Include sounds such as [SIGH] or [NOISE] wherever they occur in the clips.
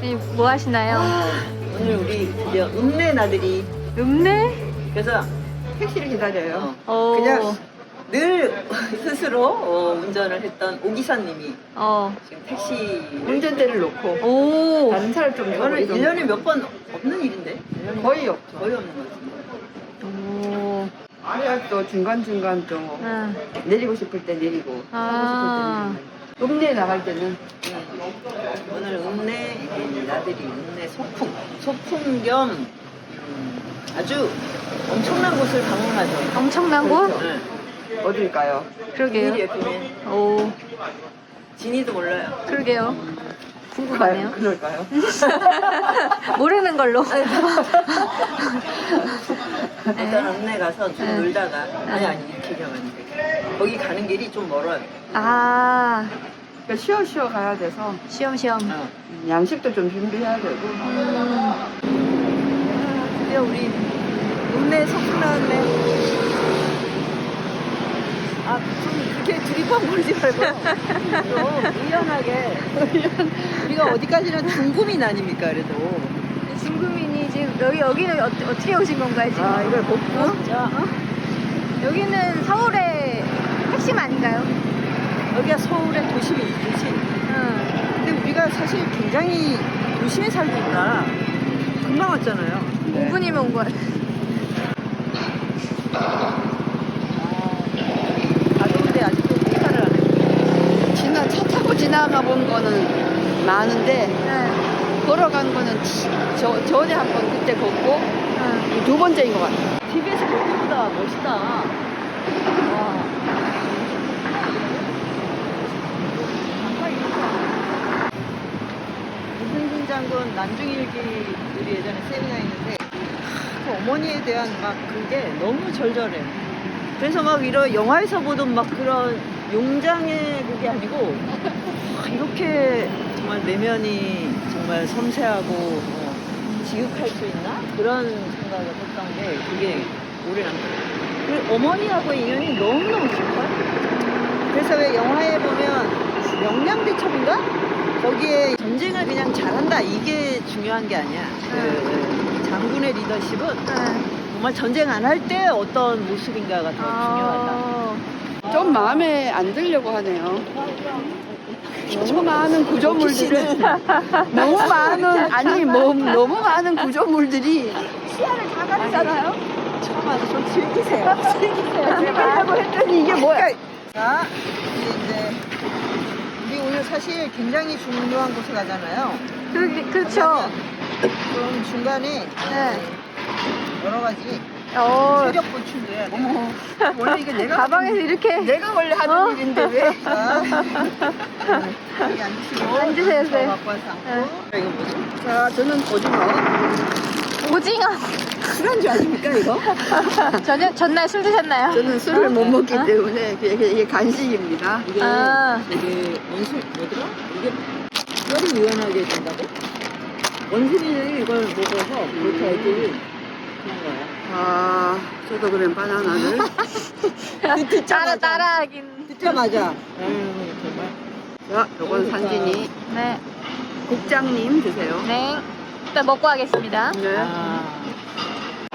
네, 뭐 하시나요? 오늘 우리 드디어 읍내 나들이 읍내? 그래서 택시를 기다려요. 어. 그냥 늘 [LAUGHS] 스스로 어, 운전을 했던 오기사님이 어. 지금 택시 운전대를 놓고 오. 다른 차를 좀 이거는 이동. 1년에 몇 번 없는 일인데? 거의 없죠. 거의 없는 것 같은데. 오. 그래야 또 중간중간 또 응. 내리고 싶을 때 내리고 아. 하고 싶을 때는 읍내 나갈 때는 오늘 읍내 나들이 읍내 소풍 소풍 겸 음, 아주 엄청난 곳을 방문하죠. 엄청난 곳? 네. 어딜까요? 그러게요. 비밀. 오. 진이도 몰라요. 그러게요. 궁금하네요. 그럴까요? [LAUGHS] 모르는 걸로. [LAUGHS] 일단 읍내 가서 좀 네. 놀다가 아니 아니 이렇게 가면 안 돼. 거기 가는 길이 좀 멀어요. 아. 그러니까 쉬어 쉬어 가야 돼서 시험시험. 어. 양식도 좀 준비해야 되고 드디어 우리 읍내 소풍 나왔네. 아, 좀 그렇게 두리번 걸지 말고 좀 의연하게 우리가 어디까지나 중구민 아닙니까 그래도 중구민이 지금 여기 여기는 어, 어떻게 오신 건가요 지금? 아 이걸 먹고 자 여기는 서울의 핵심 아닌가요? 여기가 서울의 도심이 도시 응. 근데 우리가 사실 굉장히 도심에 살니까 금방 왔잖아요 5분이면 온 거예요. 가져온데 아직도 공사를 안 해. 지나 차 타고 지나가 본 거는 많은데 네. 걸어간 거는 치- 저, 전에 한 번 그때 걷고 응. 이두 번째인 것 같아요. TV에서 볼 때보다 멋있다. 와. 이순신 장군 난중일기 우리 예전에 세미나 했는데 그 어머니에 대한 막 그게 너무 절절해. 그래서 막 이런 영화에서 보던 막 그런 용장의 그게 아니고 와, 이렇게 정말 내면이 정말 섬세하고 뭐 지극할 수 있나 그런 생각을 했던 게 그게 오래 남더라고요. 그 어머니하고의 인연이 너무너무 깊어요. 그래서 왜 영화에 보면 영양대첩인가? 거기에 전쟁을 그냥 잘한다 이게 중요한 게 아니야. 그 장군의 리더십은 응. 정말 전쟁 안 할 때 어떤 모습인가가 더 중요하다. 아. 좀 마음에 안 들려고 하네요. 너무 많은 구조물들을 [LAUGHS] 너무 많은 아니 뭐 너무 많은 구조물들이 시야를 다 가리잖아요. 처음 와서 좀 즐기세요. [LAUGHS] 즐기세요. [LAUGHS] 즐기려고 했더니 이게 뭐야? 자, 이제, 이제 오늘 사실 굉장히 중요한 곳에 가잖아요. 그, 그렇죠. 그럼 중간에 네. 여러 가지 어. 체력 보충도 해야 돼. 원래 이게 내가 가방에서 이렇게 내가 원래 하는 어? 일인데 왜? 자, [LAUGHS] 여기 앉으시고 앉으세요, 저 네. 갖고 와서 앉고 이거 뭐지? 자, 저는 오징어. 오징어. 술안주 아닙니까 이거? [LAUGHS] 전혀 전날 술 드셨나요? 저는 술을 못 먹기 어? 때문에 이게, 이게 간식입니다. 이게 아. 되게 원술 뭐더라? 이게 뼈를 유연하게 해준다고? 원숭이들이 이걸 먹어서 그렇게 애들이 그런 거야. 아, 저도 그럼 바나나를. [LAUGHS] 따라 따라하긴. 듣자마자 아유 정말 자, 요건 산진이 네. 국장님 드세요. 네. 일단 먹고 하겠습니다. 네. 아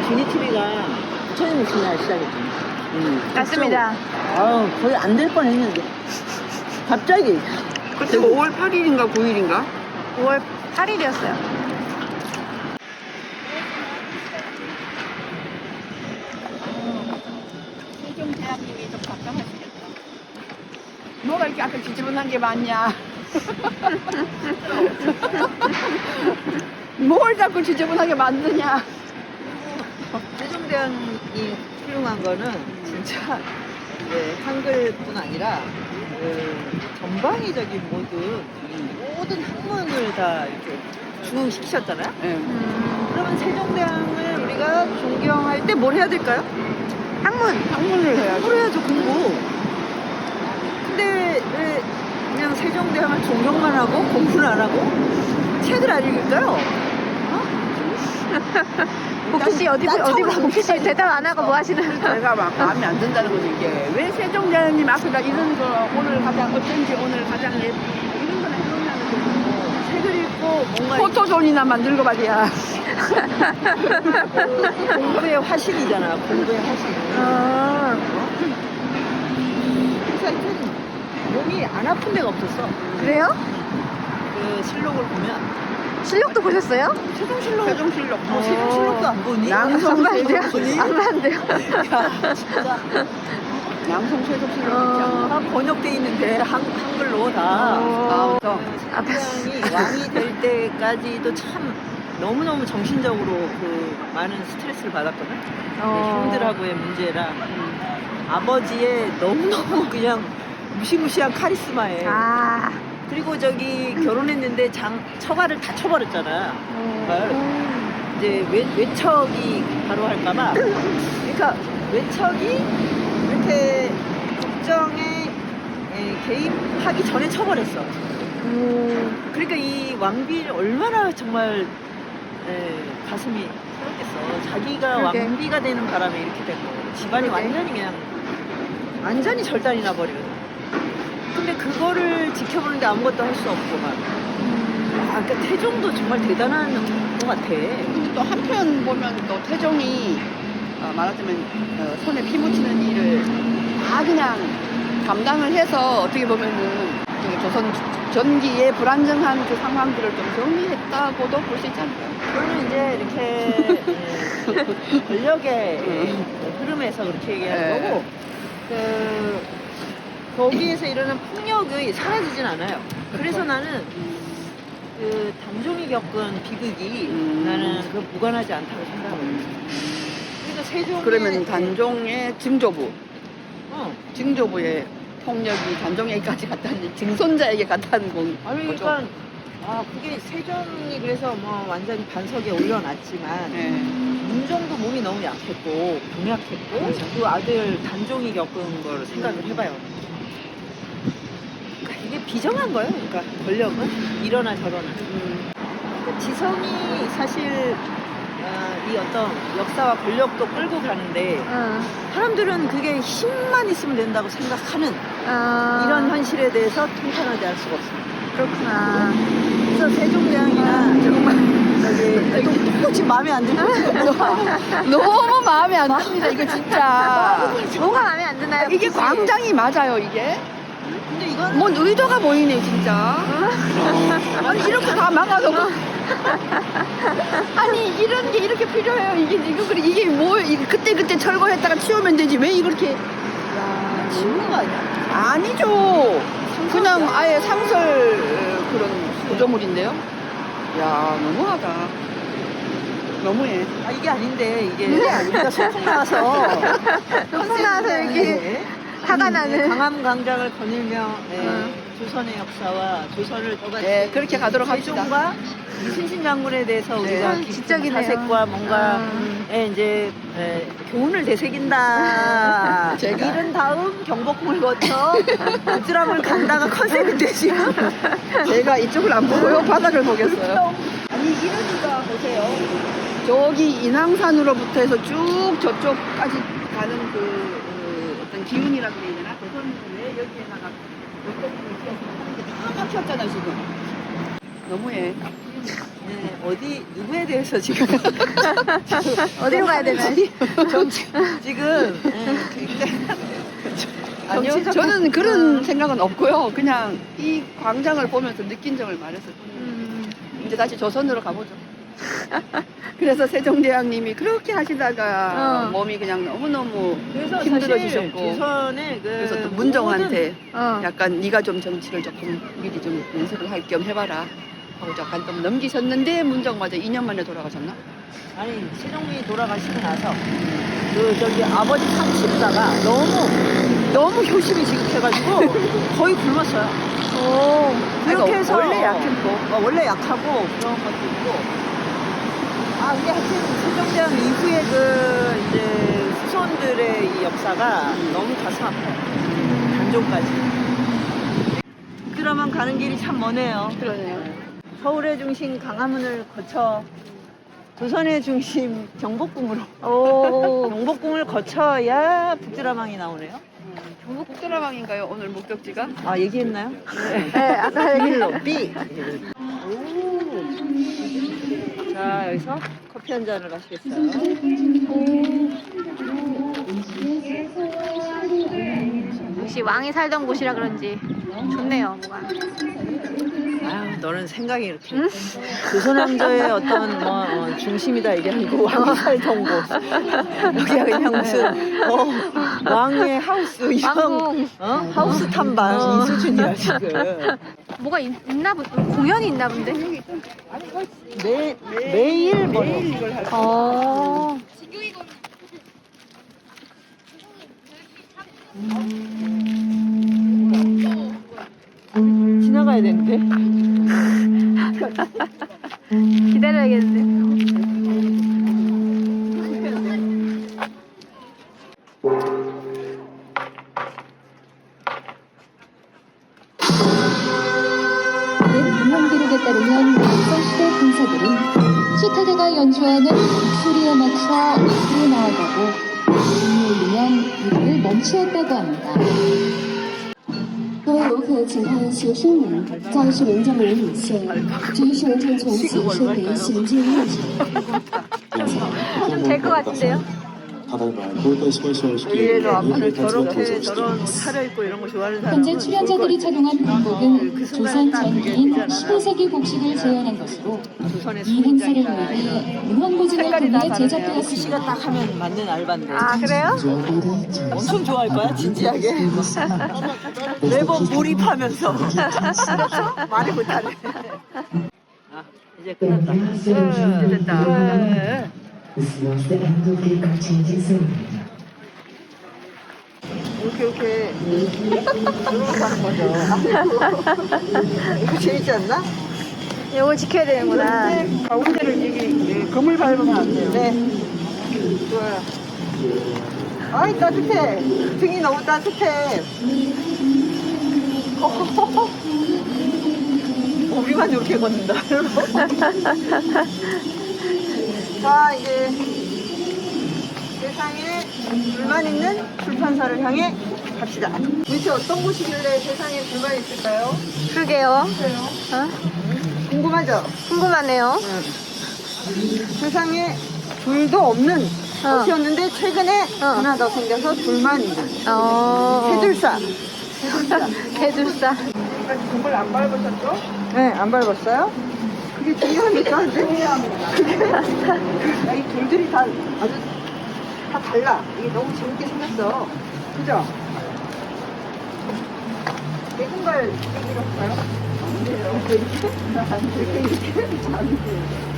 주니 TV가 부처님 무슨 날 시작했지? 음. 맞습니다. 아우 거의 안 될 뻔 했는데 갑자기 그때 5월 8일인가 9일인가? 5월 8일이었어요. 세종대학님이 좀 답답하시겠다. 뭐가 이렇게 앞에 지저분한 게 많냐? [LAUGHS] 뭘 자꾸 지저분하게 만드냐? 세종대왕이 훌륭한 거는 진짜 이제 한글뿐 아니라 그 전방위적인 모든 이 모든 학문을 다 이렇게 중흥시키셨잖아요. 네. 음, 그러면 세종대왕을 우리가 존경할 때 뭘 해야 될까요? 학문. 학문을 해야죠. 해야죠 공부. 근데 왜 그냥 세종대왕을 존경만 하고 공부를 안 하고 책을 안 읽을까요? 씨 어디 난 어디 처음 복희 씨 대답 안 하고 뭐 하시는? 내가 막 마음에 안 든다는 거지 이게 왜 세종대왕님 앞에다 이런 거 오늘 가장 어쩐지 오늘 가장 예쁘 이런 거나 이런 거는 책을 읽고 뭔가 포토존이나 만들고 말이야. 그 공부의 화신이잖아. 공부의 화신. 아, 그래서 하여튼 몸이 안 아픈 데가 없었어. 그래요? 그 실록을 보면 실력도 보셨어요? 최종실록 최종실록. 어, 최종실록도 안 보니? 양성 안 돼요? 보니? 안 돼요? 야, 진짜 양성 최종실록. 어. 다 번역돼 있는데 한, 한글로 다. 아, 어. 또. 세종대왕이 왕이 될 때까지도 참 너무너무 정신적으로 그 많은 스트레스를 받았거든. 어. 형들하고의 문제랑 아버지의 너무너무 그냥 무시무시한 카리스마에 아. 그리고 저기 결혼했는데 장 처가를 다 쳐버렸잖아. 음. 이제 외, 외척이 바로 할까봐. 그러니까 외척이 이렇게 국정에 에, 개입하기 전에 쳐버렸어. 음. 그러니까 이 왕비를 얼마나 정말 에, 가슴이 서럽겠어. 자기가 그러게. 왕비가 되는 바람에 이렇게 된 거예요. 집안이 그러게. 완전히 그냥 완전히 절단이 나버리거든. 근데 그거를 지켜보는데 아무것도 할 수 없고 막. 아, 그러니까 태종도 정말 대단한 것 같아. 또 한편 보면 또 태종이 어, 말하자면 어, 손에 피 묻히는 일을 다 그냥 감당을 해서 어떻게 보면은 그 조선 전기의 불안정한 그 상황들을 좀 정리했다고도 볼 수 있지 않을까요? 그거는 이제 이렇게 예, [LAUGHS] 권력의 예, 흐름에서 그렇게 얘기하는 네. 거고 그 거기에서 일어난 폭력이 사라지진 않아요. 그래서 나는 그 단종이 겪은 비극이 음. 나는 그 무관하지 않다고 생각하거든요. 그러니까 세종의 그러면 단종의 증조부, 어. 증조부의 폭력이 단종에게까지 갔다는 증손자에게 갔다는 건 아니 거죠. 그러니까 아 그게 세종이 그래서 뭐 완전히 반석에 올려놨지만 네. 문정도 몸이 너무 약했고 병약했고. 그 아들 단종이 겪은 걸 생각을 해봐요. 비정한 거예요. 그러니까 권력은 이러나 저러나. 음, 그 지성이 사실 어, 이 어떤 역사와 권력도 끌고 가는데 어. 사람들은 그게 힘만 있으면 된다고 생각하는 아. 이런 현실에 대해서 통탄하지 않을 수가 없습니다. 그렇구나. 그래서 세종대왕이나 정말 저기 마음에 안 들고 [LAUGHS] 너무 마음에 안 듭니다. 이거 진짜. [LAUGHS] 뭐가 마음에 안 드나요? 이게? 광장이 맞아요, 이게? 근데 이건 뭔 의도가 보이네, 진짜. 아니, 이렇게 다 막아놓고. 아니, 이런 게 이렇게 필요해요. 이게, 이거, 그래, 이게 뭐, 이게 그때 그때 철거했다가 치우면 되지. 왜 이렇게. 야, 지우는 거 아니야? 아니죠. 그냥 아예 상설 어, 그런 구조물인데요. 야, 너무하다. 너무해. 아 이게 아닌데 이게 아니다 소풍 나와서 [LAUGHS] 소풍 나와서 이렇게 네. 화가 나는. 강암 강장을 거닐며 네, 응. 조선의 역사와 조선을 똑같이 네, 그렇게 가도록 합시다. 세종과 이 신신 장군에 대해서 우리가 참 깊은 지적이네요. 사색과 뭔가 음. 예, 이제 예, 교훈을 되새긴다. [LAUGHS] 제가. 이른 다음 경복궁을 거쳐 부드람을 간다가 컨셉인데 지금. [LAUGHS] 제가 이쪽을 안 보고요. 바닥을 보겠어요. 아니, 이러니까 보세요. 저기 인왕산으로부터 해서 쭉 저쪽까지 가는 그, 그 어떤 기운이라고 해야 되나? 조선을 왜 여기에다가 물고기를 씌워서 하는 게다 막혔잖아, 지금. 너무해. 네, 어디 누구에 대해서 지금 [LAUGHS] 어디로 가야 되나요? [LAUGHS] 정치 지금 예, 굉장히 아니요, 저는 그런 음. 생각은 없고요. 그냥 이 광장을 보면서 느낀 점을 말했을 뿐이에요. 음. 이제 다시 조선으로 가보죠. [LAUGHS] 그래서 세종대왕님이 그렇게 하시다가 어. 몸이 그냥 너무너무 그래서 힘들어지셨고. 조선의 그 그래서 또 문정한테 어. 약간 네가 좀 정치를 조금 미리 좀 연습을 할 겸 해봐라 하고 약간 좀 넘기셨는데 문정마저 2년 만에 돌아가셨나? 모든- 아니 세종이 돌아가시고 나서 그 저기 아버지 상 치르다가 너무 너무 효심이 지극해가지고 [LAUGHS] 거의 굶었어요. 오. 그렇게 해서 원래 약했고. 어, 원래 약하고 그런 것도 있고. 아 근데 하여튼 세종대왕 이후에 그 이제 후손들의 이 역사가 너무 가슴 아파요. 단종까지. 그러면 가는 길이 참 머네요. 그러네요. 서울의 중심 강화문을 거쳐 조선의 중심 경복궁으로 오. [LAUGHS] 경복궁을 거쳐야 북드라망이 나오네요. 경북 북드라방인가요? 오늘 목적지가? 아 얘기했나요? 네, [LAUGHS] 아까 얘기. 비밀로 비. 오 자, 여기서 커피 한 잔을 마시겠어요. 역시 왕이 살던 곳이라 그런지 좋네요 뭐가 아유, 너는 생각이 이렇게. 응? 조선왕조의 어떤 뭐, 어, 중심이다 이게 아니고 왕이 살던 곳. 여기가 그냥 무슨 어, 왕의 하우스 이런 왕궁 어? 하우스 탐방 어. 이 수준이야 지금. 뭐가 있, 있나 본 공연이 있나 본데? 매, 매일 매일 이걸 할 어 지나가야 되는데. [LAUGHS] 기다려야겠는데 시타대가 연주하는 목소리 음악과 입으로 나아가고 힘이 울리면 무대를 멈추었다고 합니다. 各位游客，请看学生们在是文章人引线，这一是文章从此设为行进路程。 좀 될 것 같은데요 여기에도 앞으로 저렇게 저런 차려입고 이런 거 좋아하는 사람. 현재 출연자들이 착용한 군복은 조선 전기인 12세기 곡식을 재현한 것으로 조선의 이 행사를. 위해 문헌고증을 통해 제작되었습니다. 시가 딱 하면 맞는 알바인데. 아 그래요? 엄청 좋아할 거야 진지하게. [LAUGHS] 매번 몰입하면서. [LAUGHS] 말을 못하네. 아 이제 끝났다. 이제 됐다 그래. 이렇게 이렇게 이렇게 하는 거죠. 이거 재밌지 않나? 이걸 지켜야 되는구나 가운데를 이게 금을 밟으면 안 돼요. 네. 좋아요. 아이 따뜻해. 등이 너무 따뜻해. [LAUGHS] 우리만 이렇게 걷는다. [LAUGHS] 자 이제 세상에 불만 있는 출판사를 향해 갑시다. 도대체 어떤 곳이길래 세상에 불만이 있을까요? 그러게요 어? 궁금하죠? 궁금하네요 세상에 불도 없는 어. 곳이었는데 최근에 어. 하나 더 생겨서 불만 있는 어 해들사. 개둘사 금을 안 밟으셨죠? 네, 안 밟았어요. 그게 중요합니까? 중요합니다. 그게 그, 이 돌들이 다 아주 다 달라. 이게 너무 재밌게 생겼어. 그죠? 내군발 얘기로 할까요? 안 돼요. 이렇게 이렇게 안 돼요.